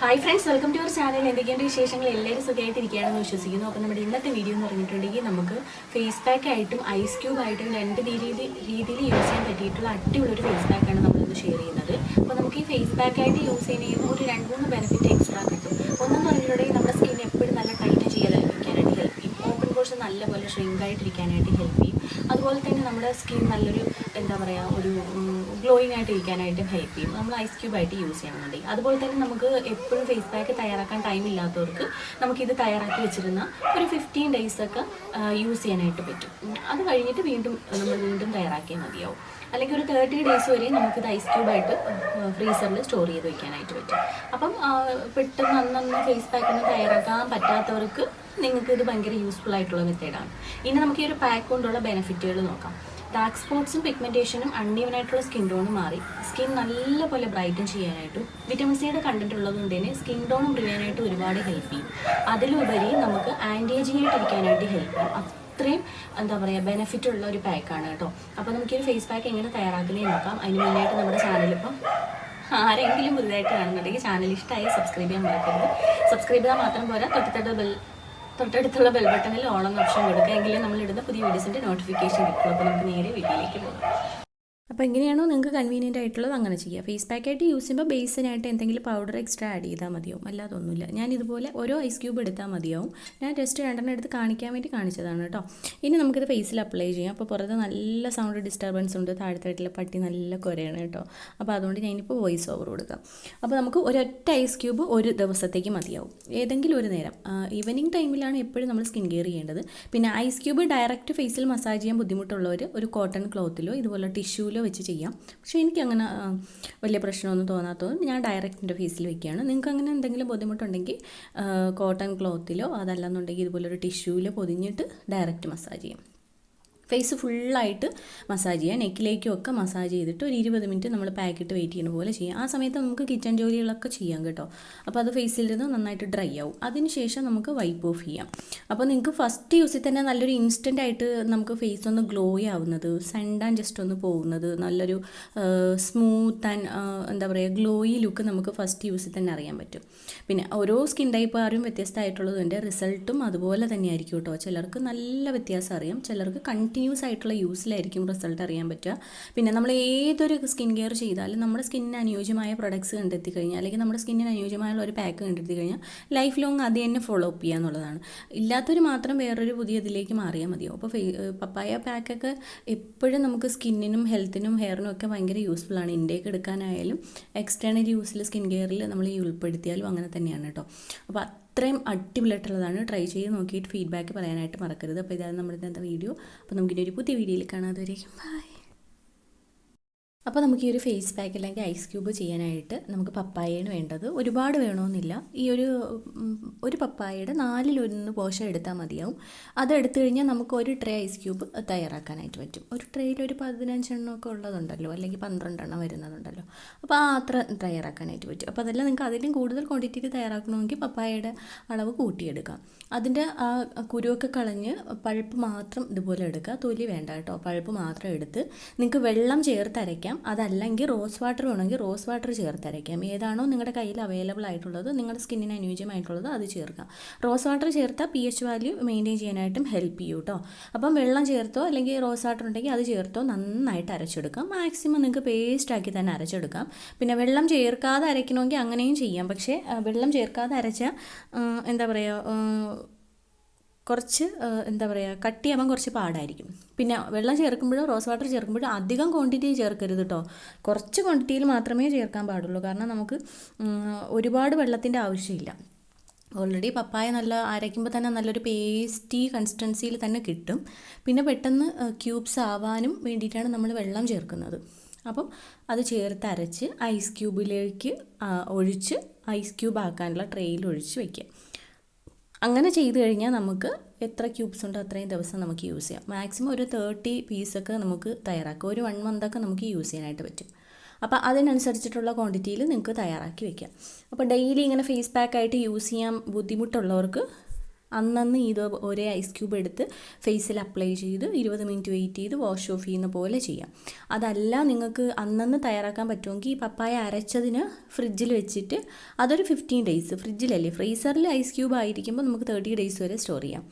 Hi friends welcome to our channel എന്തൊക്കെയുണ്ട് വിശേഷങ്ങൾ? എല്ലാവരും സുഖമായിട്ടിരിക്കുകയാണെന്ന് വിശ്വസിക്കുന്നു. അപ്പോൾ നമ്മുടെ ഇന്നത്തെ വീഡിയോ എന്ന് പറഞ്ഞിട്ടുണ്ടെങ്കിൽ നമുക്ക് ഫേസ് പാക്ക് ആയിട്ടും ഐസ് ക്യൂബ് ആയിട്ടും രണ്ട് രീതി രീതിയിൽ യൂസ് ചെയ്യാൻ പറ്റിയിട്ടുള്ള അടിപൊളി ഒരു ഫേസ് പാക്കാണ് നമ്മളിന്ന് ഷെയർ ചെയ്യുന്നത്. അപ്പോൾ നമുക്ക് ഈ ഫേസ് പാക്ക് ആയിട്ട് യൂസ് ചെയ്യുമ്പോൾ ഒരു രണ്ട് മൂന്ന് ബെനിഫിറ്റ് എക്സ്ട്രാ കിട്ടും. ഒന്നെന്ന് പറഞ്ഞിട്ടുണ്ടെങ്കിൽ നമ്മുടെ സ്കിൻ എപ്പോഴും നല്ല ടൈറ്റ് ചെയ്യാതിരിക്കാനായിട്ട് ഹെൽപ്പ് ചെയ്യും. ഓപ്പൺ പോർഷൻ നല്ലപോലെ ഷ്രിങ്ക് ആയിട്ടിരിക്കാനായിട്ട് ഹെൽപ്പ് ചെയ്യും. അതുപോലെ തന്നെ നമ്മുടെ സ്കിൻ നല്ലൊരു എന്താ പറയുക ഒരു ഗ്ലോയിങ് ആയിട്ട് ഇരിക്കാനായിട്ട് ഹെൽപ്പ് ചെയ്യും. നമ്മൾ ഐസ് ക്യൂബ് ആയിട്ട് യൂസ് ചെയ്യണമെന്നുണ്ടെങ്കിൽ. അതുപോലെ തന്നെ നമുക്ക് എപ്പോഴും ഫേസ് പാക്ക് തയ്യാറാക്കാൻ ടൈം ഇല്ലാത്തവർക്ക് നമുക്കിത് തയ്യാറാക്കി വെച്ചിരുന്ന ഒരു ഫിഫ്റ്റീൻ ഡേയ്സ് ഒക്കെ യൂസ് ചെയ്യാനായിട്ട് പറ്റും. അത് കഴിഞ്ഞിട്ട് വീണ്ടും നമ്മൾ വീണ്ടും തയ്യാറാക്കിയാൽ മതിയാവും. അല്ലെങ്കിൽ ഒരു തേർട്ടി ഡേയ്സ് വരെ നമുക്കിത് ഐസ് ക്യൂബായിട്ട് ഫ്രീസറിൽ സ്റ്റോർ ചെയ്ത് വെക്കാനായിട്ട് പറ്റും. അപ്പം പെട്ടെന്ന് അന്നന്ന് ഫേസ് പാക്ക് ഒന്നും തയ്യാറാക്കാൻ പറ്റാത്തവർക്ക് നിങ്ങൾക്ക് ഇത് ഭയങ്കര യൂസ്ഫുൾ ആയിട്ടുള്ള മെത്തേഡാണ് ഇനി നമുക്ക് ഈ ഒരു പാക്ക് കൊണ്ടുള്ള ബെനിഫിറ്റുകൾ നോക്കാം. ഡാർക്ക് സ്പോട്ട്സും പിഗ്മെന്റേഷനും അൺഈവൻ ആയിട്ടുള്ള സ്കിൻ ടോണും മാറി. സ്കിൻ നല്ലപോലെ ബ്രൈറ്റൻ ചെയ്യാനായിട്ടും വിറ്റമിൻ സിയുടെ കണ്ടന്റ് ഉള്ളതുകൊണ്ട് തന്നെ സ്കിൻ ടോണും ചെയ്യാനായിട്ട് ഒരുപാട് ഹെൽപ്പ് ചെയ്യും. അതിലുപരി നമുക്ക് ആന്റി ഏജിങ് ആയിട്ട് ഇരിക്കാനായിട്ട് ഹെൽപ്പ് ചെയ്യും. അത്രയും എന്താ പറയുക ബെനിഫിറ്റ് ഉള്ള ഒരു പാക്കാണ് കേട്ടോ. അപ്പോൾ നമുക്ക് ഈ ഫേസ് പാക്ക് എങ്ങനെ തയ്യാറാക്കുന്നത് നോക്കാം. അതിന് മെയിനായിട്ട് നമ്മുടെ ചാനലിപ്പം ആരെങ്കിലും പുതുതായിട്ട് കാണുന്നുണ്ടെങ്കിൽ ചാനൽ ഇഷ്ടമായി സബ്സ്ക്രൈബ് ചെയ്യാൻ മറക്കരുത്. സബ്സ്ക്രൈബ് ചെയ്താൽ മാത്രം പോരാ തൊട്ടടുത്ത ബെൽ തൊട്ടടുത്തുള്ള ബെൽ ബട്ടണിൽ ഓളം ഓപ്ഷൻ കൊടുക്കുക. എങ്കിലും നമ്മൾ ഇടുന്ന പുതിയ വീഡിയോസിന്റെ നോട്ടിഫിക്കേഷൻ കിട്ടുള്ളൂ അപ്പോൾ നമുക്ക് നേരെ വീഡിയോയിലേക്ക് പോകാം. അപ്പോൾ എങ്ങനെയാണോ നിങ്ങൾക്ക് കൺവീനിയന്റ് ആയിട്ടുള്ളത് അങ്ങനെ ചെയ്യുക ഫേസ് പാക്കായിട്ട് യൂസ് ചെയ്യുമ്പോൾ ബേസിനായിട്ട് എന്തെങ്കിലും പൗഡർ എക്സ്ട്രാ ആഡ് ചെയ്താൽ മതിയാവും. അല്ലാതൊന്നുമില്ല ഞാൻ ഇതുപോലെ ഓരോ ഐസ് ക്യൂബ് എടുത്താൽ മതിയാവും. ഞാൻ ജസ്റ്റ് രണ്ടെണ്ണം എടുത്ത് കാണിക്കാൻ വേണ്ടി കാണിച്ചതാണ് കേട്ടോ. ഇനി നമുക്കിത് ഫേസിൽ അപ്ലൈ ചെയ്യാം. അപ്പോൾ പുറത്ത് നല്ല സൗണ്ട് ഡിസ്റ്റർബൻസ് ഉണ്ട്. താഴത്തായിട്ടുള്ള പട്ടി നല്ല കുരയാണ് കേട്ടോ. അപ്പോൾ അതുകൊണ്ട് ഞാനിപ്പോൾ വോയിസ് ഓവർ കൊടുക്കാം. അപ്പോൾ നമുക്ക് ഒരൊറ്റ ഐസ് ക്യൂബ് ഒരു ദിവസത്തേക്ക് മതിയാവും. ഏതെങ്കിലും ഒരു നേരം. ഈവനിങ് ടൈമിലാണ് എപ്പോഴും നമ്മൾ സ്കിൻ കെയർ ചെയ്യേണ്ടത്. പിന്നെ ഐസ് ക്യൂബ് ഡയറക്റ്റ് ഫേസിൽ മസാജ് ചെയ്യാൻ ബുദ്ധിമുട്ടുള്ളവർ ഒരു കോട്ടൺ ക്ലോത്തിലോ ഇതുപോലെ ടിഷ്യൂലോ വെച്ച് ചെയ്യാം. പക്ഷേ എനിക്ക് അങ്ങനെ വലിയ പ്രശ്നമൊന്നും തോന്നാത്തതുകൊണ്ട് ഞാൻ ഡയറക്റ്റിന്റെ ഫേസിൽ വെക്കുകയാണ്. നിങ്ങൾക്ക് അങ്ങനെ എന്തെങ്കിലും ബുദ്ധിമുട്ടുണ്ടെങ്കിൽ കോട്ടൺ ക്ലോത്തിലോ അതല്ലെന്നുണ്ടെങ്കിൽ ഇതുപോലൊരു ടിഷ്യൂവിലോ പൊതിഞ്ഞിട്ട് ഡയറക്റ്റ് മസാജ് ചെയ്യാം. ഫേസ് ഫുള്ളായിട്ട് മസാജ് ചെയ്യുക നെക്കിലേക്കും ഒക്കെ മസാജ് ചെയ്തിട്ട് ഒരു ഇരുപത് മിനിറ്റ് നമ്മൾ പാക്കിട്ട് വെയിറ്റ് ചെയ്യുന്ന പോലെ ചെയ്യാം. ആ സമയത്ത് നമുക്ക് കിച്ചൺ ജോലികളൊക്കെ ചെയ്യാം കേട്ടോ. അപ്പോൾ അത് ഫേസിൽ നിന്ന് നന്നായിട്ട് ഡ്രൈ ആവും. അതിനുശേഷം നമുക്ക് വൈപ്പ് ഓഫ് ചെയ്യാം. അപ്പോൾ നിങ്ങൾക്ക് ഫസ്റ്റ് യൂസിൽ തന്നെ നല്ലൊരു ഇൻസ്റ്റന്റ് ആയിട്ട് നമുക്ക് ഫേസ് ഒന്ന് ഗ്ലോ ആവുന്നത് സൺഡാൻ ജസ്റ്റ് ഒന്ന് പോകുന്നത് നല്ലൊരു സ്മൂത്ത് ആൻഡ് എന്താ പറയുക ഗ്ലോയി ലുക്ക് നമുക്ക് ഫസ്റ്റ് യൂസിൽ തന്നെ അറിയാൻ പറ്റും. പിന്നെ ഓരോ സ്കിൻ ടൈപ്പ് ആരും വ്യത്യസ്തമായിട്ടുള്ളതിന്റെ റിസൾട്ടും അതുപോലെ തന്നെയായിരിക്കും കേട്ടോ. ചിലർക്ക് നല്ല വ്യത്യാസം അറിയാം. ചിലർക്ക് കണ്ടിന്യൂസ് ആയിട്ടുള്ള യൂസിലായിരിക്കും റിസൾട്ട് അറിയാൻ പറ്റുക. പിന്നെ നമ്മൾ ഏതൊരു സ്കിൻ കെയർ ചെയ്താലും നമ്മുടെ സ്കിന്നിന് അനുയോജ്യമായ പ്രൊഡക്ട്സ് കണ്ടെത്തി കഴിഞ്ഞാൽ അല്ലെങ്കിൽ നമ്മുടെ സ്കിന്നിന് അനുയോജ്യമായുള്ള ഒരു പാക്ക് കണ്ടെത്തി കഴിഞ്ഞാൽ ലൈഫ് ലോങ് അത് തന്നെ ഫോളോ അപ്പ് ചെയ്യുക എന്നുള്ളതാണ്. ഇല്ലാത്തവർ മാത്രം വേറൊരു പുതിയ ഇതിലേക്ക് മാറിയാൽ മതിയോ? അപ്പോൾ പപ്പായ പാക്കൊക്കെ എപ്പോഴും നമുക്ക് സ്കിന്നിനും ഹെൽത്തിനും ഹെയറിനും ഒക്കെ ഭയങ്കര യൂസ്ഫുൾ ആണ്. ഇൻടേക്ക് എടുക്കാനായാലും എക്സ്റ്റേണൽ യൂസിൽ സ്കിൻ കെയറിൽ നമ്മൾ ഈ ഉൾപ്പെടുത്തിയാലും അങ്ങനെ തന്നെയാണ് കേട്ടോ. അപ്പോൾ അത്രയും അടിപൊളിയായിട്ടുള്ളതാണ്. ട്രൈ ചെയ്ത് നോക്കിയിട്ട് ഫീഡ്ബാക്ക് പറയാനായിട്ട് മറക്കരുത്. അപ്പോൾ ഇതാണ് നമ്മുടെ ഇന്നത്തെ വീഡിയോ അപ്പോൾ നമുക്കിനി ഒരു പുതിയ വീഡിയോയിൽ കാണാതെ അതുവരേക്കും ബൈ അപ്പോൾ നമുക്ക് ഈ ഒരു ഫേസ് പാക്ക് അല്ലെങ്കിൽ ഐസ് ക്യൂബ് ചെയ്യാനായിട്ട് നമുക്ക് പപ്പായയാണ് വേണ്ടത്. ഒരുപാട് വേണമെന്നില്ല ഈ ഒരു ഒരു പപ്പായയുടെ നാലിലൊന്ന് പോഷം എടുത്താൽ മതിയാവും. അത് എടുത്തു കഴിഞ്ഞാൽ നമുക്ക് ഒരു ട്രേ ഐസ് ക്യൂബ് തയ്യാറാക്കാനായിട്ട് പറ്റും. ഒരു ട്രേയിൽ ഒരു പതിനഞ്ചെണ്ണം ഒക്കെ ഉള്ളതുണ്ടല്ലോ അല്ലെങ്കിൽ പന്ത്രണ്ടെണ്ണം വരുന്നതുണ്ടല്ലോ. അപ്പോൾ ആ അത്ര തയ്യാറാക്കാനായിട്ട് പറ്റും. അപ്പോൾ അതെല്ലാം നിങ്ങൾക്ക് അതിലും കൂടുതൽ ക്വാണ്ടിറ്റിയിൽ തയ്യാറാക്കണമെങ്കിൽ പപ്പായയുടെ അളവ് കൂട്ടിയെടുക്കാം അതിന്റെ ആ കുരുവൊക്കെ കളഞ്ഞ് പഴുപ്പ് മാത്രം ഇതുപോലെ എടുക്കുക. തൊലി വേണ്ട കേട്ടോ. പഴുപ്പ് മാത്രം എടുത്ത് നിങ്ങൾക്ക് വെള്ളം ചേർത്ത് അതല്ലെങ്കിൽ റോസ് വാട്ടർ വേണമെങ്കിൽ റോസ് വാട്ടർ ചേർത്ത് അരയ്ക്കാം. ഏതാണോ നിങ്ങളുടെ കയ്യിൽ അവൈലബിൾ ആയിട്ടുള്ളത് നിങ്ങളുടെ സ്കിന്നിന് അനുയോജ്യമായിട്ടുള്ളത് അത് ചേർക്കാം. റോസ് വാട്ടർ ചേർത്താൽ പി എച്ച് വാല്യൂ മെയിന്റെയിൻ ചെയ്യാനായിട്ടും ഹെൽപ്പ് ചെയ്യും കേട്ടോ. അപ്പം വെള്ളം ചേർത്തോ അല്ലെങ്കിൽ റോസ് വാട്ടർ ഉണ്ടെങ്കിൽ അത് ചേർത്തോ നന്നായിട്ട് അരച്ചെടുക്കാം. മാക്സിമം നിങ്ങൾക്ക് പേസ്റ്റ് ആക്കി തന്നെ അരച്ചെടുക്കാം. പിന്നെ വെള്ളം ചേർക്കാതെ അരയ്ക്കണമെങ്കിൽ അങ്ങനെയും ചെയ്യാം. പക്ഷേ വെള്ളം ചേർക്കാതെ അരച്ചാൽ എന്താ പറയുക കുറച്ച് എന്താ പറയുക കട്ടിയാവാൻ കുറച്ച് പാടായിരിക്കും. പിന്നെ വെള്ളം ചേർക്കുമ്പോഴും റോസ് വാട്ടർ ചേർക്കുമ്പോഴും അധികം ക്വാണ്ടിറ്റി ചേർക്കരുത് കേട്ടോ കുറച്ച് ക്വാണ്ടിറ്റിയിൽ മാത്രമേ ചേർക്കാൻ പാടുള്ളൂ. കാരണം നമുക്ക് ഒരുപാട് വെള്ളത്തിന്റെ ആവശ്യമില്ല. ഓൾറെഡി പപ്പായ നല്ല അരയ്ക്കുമ്പോൾ തന്നെ നല്ലൊരു പേസ്റ്റി കൺസിസ്റ്റൻസിയിൽ തന്നെ കിട്ടും. പിന്നെ പെട്ടെന്ന് ക്യൂബ്സ് ആവാനും വേണ്ടിയിട്ടാണ് നമ്മൾ വെള്ളം ചേർക്കുന്നത്. അപ്പം അത് ചേർത്ത് അരച്ച് ഐസ് ക്യൂബിലേക്ക് ഒഴിച്ച് ഐസ് ക്യൂബ് ആക്കാനുള്ള ട്രെയിൽ ഒഴിച്ച് വയ്ക്കുക അങ്ങനെ ചെയ്തു കഴിഞ്ഞാൽ നമുക്ക് എത്ര ക്യൂബ്സ് ഉണ്ടോ അത്രയും ദിവസം നമുക്ക് യൂസ് ചെയ്യാം. മാക്സിമം ഒരു തേർട്ടി പീസൊക്കെ നമുക്ക് തയ്യാറാക്കാം. ഒരു വൺ മന്തൊക്കെ നമുക്ക് യൂസ് ചെയ്യാനായിട്ട് പറ്റും. അപ്പോൾ അതിനനുസരിച്ചിട്ടുള്ള ക്വാണ്ടിറ്റിയിൽ നിങ്ങൾക്ക് തയ്യാറാക്കി വെക്കാം. അപ്പോൾ ഡെയിലി ഇങ്ങനെ ഫേസ് പാക്ക് ആയിട്ട് യൂസ് ചെയ്യാൻ ബുദ്ധിമുട്ടുള്ളവർക്ക് അന്നന്ന് ഇത് ഒരേ ഐസ് ക്യൂബ് എടുത്ത് ഫേസിൽ അപ്ലൈ ചെയ്ത് ഇരുപത് മിനിറ്റ് വെയിറ്റ് ചെയ്ത് വാഷ് ഓഫ് ചെയ്യുന്ന പോലെ ചെയ്യാം. അതല്ല നിങ്ങൾക്ക് അന്നന്ന് തയ്യാറാക്കാൻ പറ്റുമെങ്കിൽ ഈ പപ്പായ അരച്ചതിന് ഫ്രിഡ്ജിൽ വെച്ചിട്ട് അതൊരു ഫിഫ്റ്റീൻ ഡേയ്സ് ഫ്രിഡ്ജിലല്ലേ ഫ്രീസറിൽ ഐസ് ക്യൂബ് ആയിരിക്കുമ്പോൾ നമുക്ക് തേർട്ടി ഡേയ്സ് വരെ സ്റ്റോർ ചെയ്യാം.